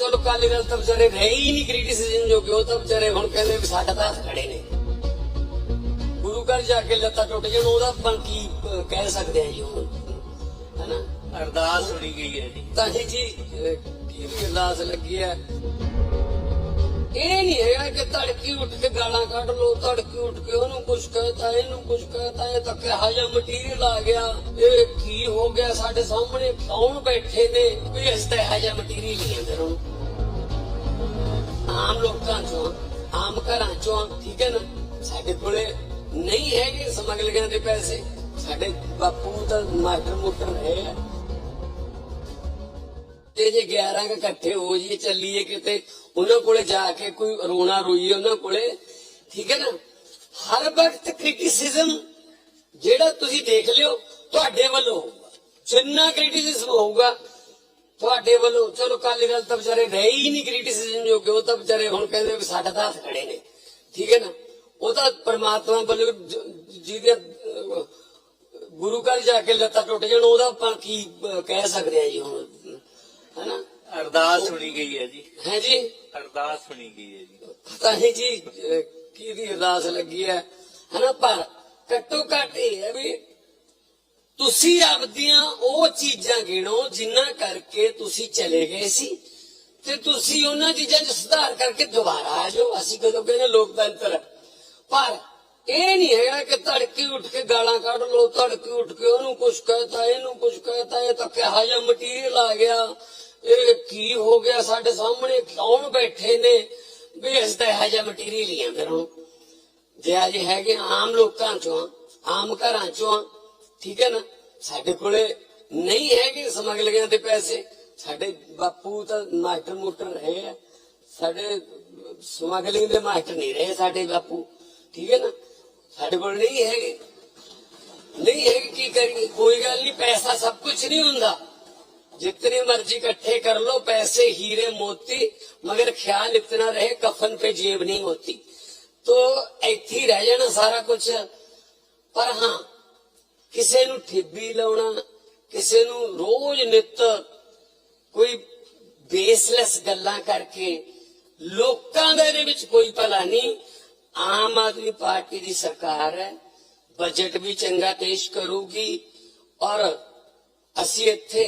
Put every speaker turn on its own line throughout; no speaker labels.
ਚਲੋ ਕਾਲੀ ਦਲ ਤਾਂ ਵਿਚਾਰੇ ਰਹੇ ਹੀ ਨਹੀਂ ਕ੍ਰਿਟਿਸਿਜ਼ਮ ਜੋ ਕਿ ਉਹ ਤਾਂ ਵਿਚਾਰੇ ਹੁਣ ਕਹਿੰਦੇ ਵੀ ਸਾਡਾ ਤਾਂ ਖੜੇ ਨੇ। ਗੁਰੂ ਘਰ ਜਾ ਕੇ ਲੱਤਾਂ ਟੁੱਟ ਜਾਣ ਉਹਦਾ ਆਪਾਂ ਕੀ ਅਹ, ਕਹਿ ਸਕਦੇ ਆ ਜੀ ਹੁਣ? ਹਨਾ?
ਅਰਦਾਸ ਸੁਣੀ ਗਈ ਹੈ ਜੀ।
ਤਾਂ ਹੀ ਜੀ ਕੀ ਵੀ ਅਰਦਾਸ ਲੱਗੀ ਹੈ। ਇਹ ਨਹੀਂ ਹੈਗਾ ਕਿ ਤੜਕੀ ਉੱਠ ਕੇ ਗਾਲਾਂ ਕੱਢ ਲੋ ਤੜਕੀ ਉੱਠ ਕੇ ਉਹਨੂੰ ਕੁਝ ਕਹਤਾ ਇਹਨੂੰ ਕੁਝ ਕਹਤਾ ਇਹ ਤਾਂ ਕਿਹਾ ਜਿਹਾ ਮਟੀਰੀਅਲ ਆ ਗਿਆ। ਇਹ ਕੀ ਹੋ ਗਿਆ ਸਾਡੇ ਸਾਹਮਣੇ? ਕੌਣ ਬੈਠੇ ਨੇ? ਵੀ ਇਸ ਤਾਂ ਜਿਹਾ ਮਟੀਰੀਅਲ ਹੀ ਹੈ ਫਿਰ ਹੁਣ ਆਮ ਲੋਕਾਂ ਚੋਂ, ਆਮ ਘਰਾਂ ਚੋਂ, ਠੀਕ ਹੈ ਨਾ? ਸਾਡੇ ਕੋਲੇ ਨਹੀਂ ਹੈਗੇ ਸਮਗਲਗਾਂ ਦੇ ਪੈਸੇ। ਸਾਡੇ ਬਾਪੂ ਤਾਂ ਮਾਸਟਰ ਮੋਟਰ ਰਹੇ ਤੇ ਜੇ 11 ਕ ਇਕੱਠੇ ਹੋ ਜੀ ਚੱਲੀਏ ਕਿਤੇ, ਉਹਨਾਂ ਕੋਲੇ ਜਾ ਕੇ ਕੋਈ ਰੋਣਾ ਰੋਈਏ ਉਹਨਾਂ ਕੋਲੇ, ਠੀਕ ਹੈ ਨਾ? ਹਰ ਵਕਤ ਕ੍ਰਿਟਿਸਿਜ਼ਮ ਜਿਹੜਾ ਤੁਸੀਂ ਦੇਖ ਲਿਓ, ਤੁਹਾਡੇ ਵੱਲੋਂ ਹੋਊਗਾ। ਜਿੰਨਾ ਕ੍ਰਿਟਿਸਿਜ਼ਮ ਹੋਊਗਾ ਤੁਹਾਡੇ ਵੱਲੋਂ ਚਲੋ ਕਾਲੀ ਦਲ ਤਾਂ ਵਿਚਾਰੇ ਰਹੇ ਹੀ ਨਹੀਂ ਕ੍ਰਿਟਿਸਿਜ਼ਮ ਜੋ ਕਿ ਉਹ ਤਾਂ ਵਿਚਾਰੇ ਹੁਣ ਕਹਿੰਦੇ ਵੀ ਸਾਡਾ ਤਾਂ ਹੱਥ ਖੜੇ ਨੇ। ਠੀਕ ਹੈ ਨਾ? ਉਹ ਤਾਂ ਪਰਮਾਤਮਾ ਵੱਲੋਂ ਜਿਹਦੇ ਗੁਰੂ ਘਰ ਜਾ ਕੇ ਲੱਤਾਂ ਟੁੱਟ ਜਾਣ ਉਹਦਾ ਆਪਾਂ ਕੀ ਕਹਿ ਸਕਦੇ ਆ ਜੀ ਹੁਣ? ਹੈਨਾ?
ਅਰਦਾਸ ਸੁਣੀ ਗਈ ਹੈ ਜੀ।
ਹੈ ਜੀ?
ਅਰਦਾਸ ਸੁਣੀ ਗਈ ਹੈ ਜੀ।
ਪਤਾ ਨਹੀਂ ਜੀ ਕਿਹਦੀ ਅਰਦਾਸ ਲੱਗੀ ਹੈ? ਹਨਾ? ਪਰ ਘੱਟੋ ਘੱਟ ਇਹ ਹੈ ਵੀ ਤੁਸੀਂ ਆਪਦੀਆਂ ਉਹ ਚੀਜ਼ਾਂ ਗਿਣੋ, ਜਿਨ੍ਹਾਂ ਕਰਕੇ ਤੁਸੀਂ ਚਲੇ ਗਏ ਸੀ। ਤੇ ਤੁਸੀਂ ਉਹਨਾਂ ਚੀਜ਼ਾਂ 'ਚ ਸੁਧਾਰ ਕਰਕੇ ਦੁਬਾਰਾ ਆ ਜਾਓ। ਅਸੀਂ ਕਦੋਂ ਕਹਿੰਦੇ ਲੋਕਤੰਤਰ? ਪਰ ਇਹ ਨਹੀਂ ਹੈਗਾ ਕਿ ਤੜਕੇ ਉੱਠ ਕੇ ਗਾਲਾਂ ਕੱਢ ਲੋ ਤੜਕੇ ਉੱਠ ਕੇ ਉਹਨੂੰ ਕੁਝ ਕਹਤਾ, ਇਹਨੂੰ ਕੁਝ ਕਹਤਾ, ਇਹ ਤਾਂ ਕਿਹਾ ਜਿਹਾ ਮਟੀਰੀਅਲ ਆ ਗਿਆ। ਇਹ ਕੀ ਹੋ ਗਿਆ ਸਾਡੇ ਸਾਹਮਣੇ? ਕੌਣ ਬੈਠੇ ਨੇ? ਵੀ ਇਸ ਤਾਂ ਇਹੋ ਜਿਹਾ ਮਟੀਰੀਅਲ ਹੀ ਆ ਫਿਰ ਹੁਣ ਜੇ ਅੱਜ ਹੈਗੇ ਆਮ ਲੋਕਾਂ ਚੋਂ, ਆਮ ਘਰਾਂ ਚੋਂ ਠੀਕ ਹੈ ਨਾ ਸਾਡੇ ਕੋਲੇ ਨਹੀਂ ਹੈਗੇ ਸਮਗਲਗਾਂ ਦੇ ਪੈਸੇ ਸਾਡੇ ਬਾਪੂ ਤਾਂ ਮਾਸਟਰ ਮੋਟਰ ਰਹੇ ਆ ਸਾਡੇ ਸਮਗਲਿੰਗ ਦੇ ਮਾਸਟਰ ਨਹੀਂ ਰਹੇ ਸਾਡੇ ਬਾਪੂ ਠੀਕ ਹੈ ਨਾ ਸਾਡੇ ਕੋਲ ਨਹੀਂ ਹੈਗੇ ਨਹੀਂ ਹੈਗੇ ਕੀ ਕਰੀਏ ਕੋਈ ਗੱਲ ਨਹੀਂ ਪੈਸਾ ਸਭ ਕੁਝ ਨਹੀਂ ਹੁੰਦਾ जितने मर्जी इकट्ठे कर लो पैसे हीरे मोती मगर ख्याल इतना रहे कफन पे जेब नहीं होती तो ਇੱਥੇ ਹੀ ਰਹਿ ਜਾਣਾ ਸਾਰਾ ਕੁਝ ਪਰ ਹਾਂ ਕਿਸੇ ਨੂੰ ਠਿੱਬੀ ਲਾਉਣਾ, ਕਿਸੇ ਨੂੰ ਰੋਜ਼ ਨਿਤ ਕੋਈ ਬੇਸਲੈਸ ਗੱਲਾਂ ਕਰਕੇ ਲੋਕਾਂ ਦੇ ਇਹਦੇ ਵਿੱਚ ਕੋਈ ਭਲਾ ਨਹੀਂ। ਆਮ ਆਦਮੀ ਪਾਰਟੀ ਦੀ ਸਰਕਾਰ ਹੈ ਬਜਟ ਵੀ ਚੰਗਾ ਪੇਸ਼ ਕਰੂਗੀ ਔਰ ਅਸੀਂ ਇੱਥੇ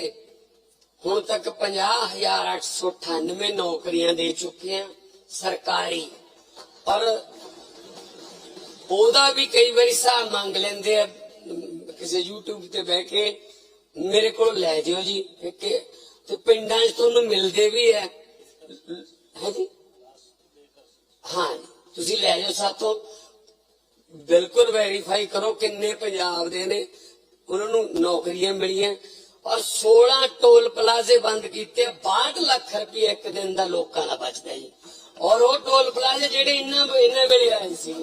ਹੁਣ ਤੱਕ 50898 ਨੌਕਰੀਆਂ ਦੇ ਚੁੱਕੇ ਹਾਂ, ਸਰਕਾਰੀ। ਔਰ ਉਹਦਾ ਵੀ ਕਈ ਵਾਰੀ ਹਿਸਾਬ ਮੰਗ ਲੈਂਦੇ ਆ ਕਿਸੇ YouTube ਤੇ ਬਹਿ ਕੇ ਮੇਰੇ ਕੋਲ ਲੈ ਜਿਓ ਜੀ ਕਿ ਤੇ ਪਿੰਡਾਂ 'ਚ ਤੁਹਾਨੂੰ ਮਿਲਦੇ ਵੀ ਹੈ। ਹੈ ਜੀ? ਹਾਂ ਤੁਸੀਂ ਲੈ ਜਾਓ ਸਾਥੋਂ। ਬਿਲਕੁਲ ਵੈਰੀਫਾਈ ਕਰੋ ਕਿੰਨੇ ਪੰਜਾਬ ਦੇ ਨੇ। ਉਹਨਾਂ ਨੂੰ ਨੌਕਰੀਆਂ ਮਿਲੀਆਂ। ਔਰ 16 ਟੋਲ ਪਲਾਜ਼ੇ ਬੰਦ ਕੀਤੇ 62 ਲੱਖ ਰੁਪਏ ਇੱਕ ਦਿਨ ਦਾ ਲੋਕਾਂ ਦਾ ਬਚਦਾ ਜੀ। ਔਰ ਉਹ ਟੋਲ ਪਲਾਜ਼ੇ ਜਿਹੜੇ ਇੰਨਾ ਇੰਨੇ ਵੇਲੇ ਆਏ ਸੀ।